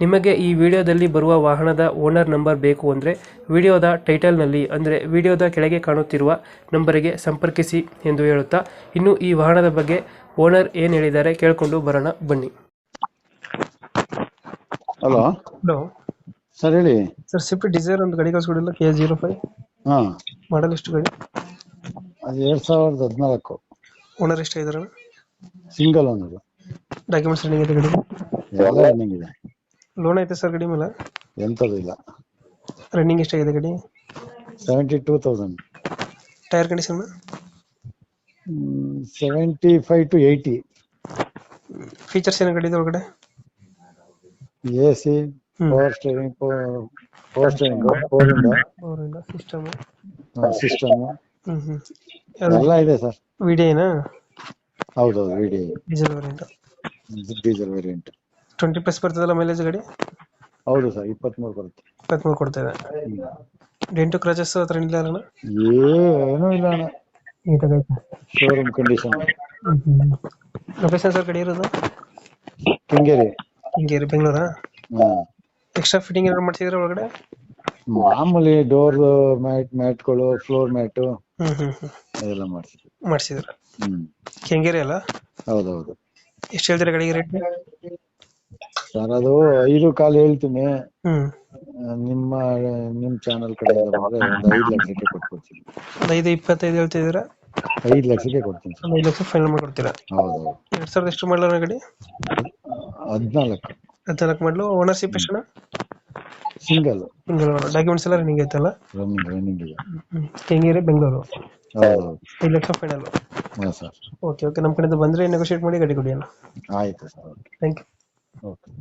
ನಿಮಗೆ ಈ ವಿಡಿಯೋದಲ್ಲಿ ಬರುವ ವಾಹನದ ಓನರ್ ನಂಬರ್ ಬೇಕು ಅಂದರೆ ವಿಡಿಯೋದ ಟೈಟಲ್ನಲ್ಲಿ ಅಂದರೆ ವಿಡಿಯೋದ ಕೆಳಗೆ ಕಾಣುತ್ತಿರುವ ನಂಬರಿಗೆ ಸಂಪರ್ಕಿಸಿ ಎಂದು ಹೇಳುತ್ತಾ ಇನ್ನು ಈ ವಾಹನದ ಬಗ್ಗೆ ಓನರ್ ಏನು ಹೇಳಿದ್ದಾರೆ ಕೇಳಿಕೊಂಡು ಬರೋಣ ಬನ್ನಿ. ಹಲೋ. ಹಲೋ. ಸರ್ ಹೇಳಿ. ಸರ್ ಸ್ವಿಫ್ಟ್ ಡಿಸೈರ್ ಒಂದು ಗಾಡಿ ಕಳಿಸ್ಕೊಡಿಲ್ಲ ಕೆ ಜೀರೋ ಫೈವ್ ಹಾ. ಮಾಡಲ್ ಎಷ್ಟು ಗಾಡಿ? ಅದು ಎರಡ್ ಸಾವಿರದ ಹದಿನಾಲ್ಕು. ಓನರ್ ಎಷ್ಟಾಗಿದ್ದಾರೆ? ಸಿಂಗಲ್ ಅನ್ನೋದು ಡಾಕ್ಯುಮೆಂಟ್ಸ್ ರನ್ನಿಂಗ್ ಇದೆ ಗಾಡಿ? ಎಲ್ಲ ರನ್ನಿಂಗ್ ಇದೆ. ಲೋನ್ ಐತೆ ಸರ್ ಗಾಡಿ ಮೇಲೆ? ಎಂಥದ್ದು ಇಲ್ಲ. ರನ್ನಿಂಗ್ ಎಷ್ಟಾಗಿದೆ ಗಾಡಿ? Seventy two thousand tyre condition seventy five to eighty features ಏನು ಗಾಡಿ ಒಳಗಡೆ? A C. Power steering power steering power ಇಂದ ಸಿಸ್ಟಮ್ ಸಿಸ್ಟಮ್ ಹ್ಮ್ ಹ್ಮ್. ಎಲ್ಲ ಇದೆ ಸರ್ ವಿಡಿಯೋನಾ ಹೌದೌದು video diesel variant diesel variant twenty plus ಬರ್ತದಲ್ಲ ಮೈಲೇಜ್ ಗಾಡಿ? ಹೌದು ಸರ್ ಇಪ್ಪತ್ಮೂರು ಬರುತ್ತೆ. ಇಪ್ಪತ್ಮೂರು ಕೊಡ್ತಾ ಇದೆ. ಡೆಂಟು ಕ್ರಾಚಸ್ ಹತ್ರ ಇಲ್ಲ ಅಲ್ಲ ಏನೂ ಇಲ್ಲ ಅಣ್ಣ. ಶೋರೂಮ್ ಕಂಡೀಷನ್ ಲೊಕೇಶನ್ ಸರ್ ಕಡೆ ಇರೋದು? ಹಿಂಗೇರಿ ಹಿಂಗೇರಿ ಬೆಂಗಳೂರಾ? ಹಾ. ಎಕ್ಸ್ಟ್ರಾ ಫಿಟ್ಟಿಂಗ್ ಏನಾರು ಮಾಡ್ಸಿದ್ರೆ ಒಳಗಡೆ? ಮಾಮೂಲಿ ಡೋರ್ ಮ್ಯಾಟ್ ಮ್ಯಾಟ್ಗಳು floor mat hmm hmm hmm. ಅದೆಲ್ಲ ಮಾಡ್ಸಿದ್ರು ಮಾಡ್ಸಿದ್ರ ಹ್ಮ್. ಕೆಂಗೇರಿ ಅಲ್ಲ? ಹೌದೌದು. ಎಷ್ಟು ಹೇಳ್ತೀರಾ ಗಾಡಿಗೆ ರೇಟ್ ಸರ್ ಅದು ಐದು ಕಾಲು ಹೇಳ್ತೀನಿ. ಹ್ಮ್. ನಿಮ್ಮ ನಿಮ್ ಚಾನಲ್ ಕಡೆ ಬಂದ್ರೆ ಒಂದು ಐದು ಲಕ್ಷಕ್ಕೆ ಕೊಟ್ಕೊಡ್ತೀನಿ. ಒಂದು ಐದು ಇಪ್ಪತ್ತೈದು ಹೇಳ್ತಿದ್ದೀರಾ ಐದು ಲಕ್ಷಕ್ಕೆ ಕೊಡ್ತೀನಿ ಸರ್ ಒಂದು ಐದು ಲಕ್ಷ ಫೈನಲ್ ಮಾಡ್ಕೊಡ್ತೀರಾ? ಹೌದು ಎರಡ್ ಸಾವಿರದ ಎಷ್ಟು ಮಾಡಲ ಗಾಡಿ? ಹದಿನಾಲ್ಕು. ಹದಿನಾಲ್ಕು ಮಾಡಲು. ಓನರ್ಶಿಪ್ ಎಷ್ಟು ಸಿಂಗಲ್ ಸಿಂಗಲ್ ಡಾಕ್ಯುಮೆಂಟ್ಸ್ ಎಲ್ಲ ರನ್ನಿಂಗ್ ಐತಲ್ಲ? ರನ್ನಿಂಗ್ ರನ್ನಿಂಗ್ ಇದೆ. ಕೆಂಗೇರಿ ಬೆಂಗಳೂರು ಹೌದು ಐದು ಲಕ್ಷ ಫೈನಲ್ ಹಾ ಸರ್ ಓಕೆ ಓಕೆ ನಮ್ಮ ಕಡೆಯಿಂದ ಬಂದ್ರೆ ನೆಗೋಷಿಯೇಟ್ ಮಾಡಿ ಗಾಡಿ ಕೊಡಿ ಅಣ್ಣ. ಆಯ್ತು ಸರ್ ಥ್ಯಾಂಕ್ ಯು ಓಕೆ